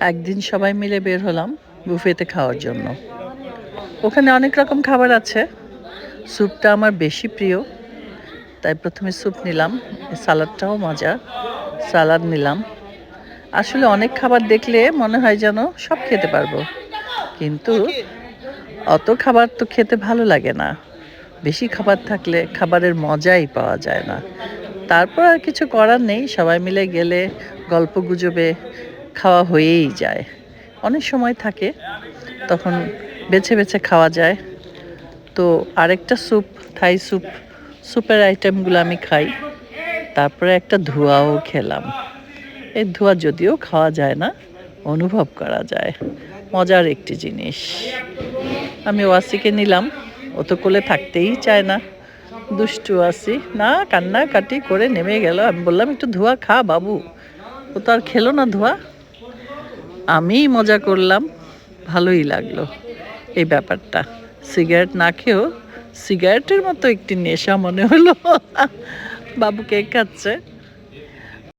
একদিন সবাই মিলে বের হলাম বুফেতে খাওয়ার জন্য। ওখানে অনেক রকম খাবার আছে। স্যুপটা আমার বেশি প্রিয়। তাই প্রথমে স্যুপ নিলাম সালাদটাও মজা সালাদ নিলাম। আসলে অনেক খাবার দেখলে মনে হয় যেন সব খেতে পারব। কিন্তু অত খাবার তো খেতে ভালো লাগে না। বেশি খাবার থাকলে খাবারের মজাই পাওয়া যায় না। তারপর আর কিছু করার নেই, সবাই মিলে গেলে গল্প গুজবে খাওয়া হয়েই যায়। অনেক সময় থাকে, তখন বেছে বেছে খাওয়া যায়। তো আরেকটা স্যুপ, থাই স্যুপ, স্যুপের আইটেমগুলো আমি খাই। তারপরে একটা ধোঁয়াও খেলাম। এই ধোঁয়া যদিও খাওয়া যায় না, অনুভব করা যায়। মজার একটি জিনিস। আমি ওয়াসিকে নিলাম। ও তো কোলে থাকতেই চায় না। দুষ্টু আসি না কান্না কাটি করে নেমে গেল। আমি বললাম, একটু ধোঁয়া খা বাবু। ও তো আর খেলো না ধোঁয়া। আমিই মজা করলাম, ভালোই লাগল এই ব্যাপারটা। সিগারেট না খেয়েও সিগারেটের মতো একটি নেশা মনে হলো। বাবু কেক খাচ্ছে।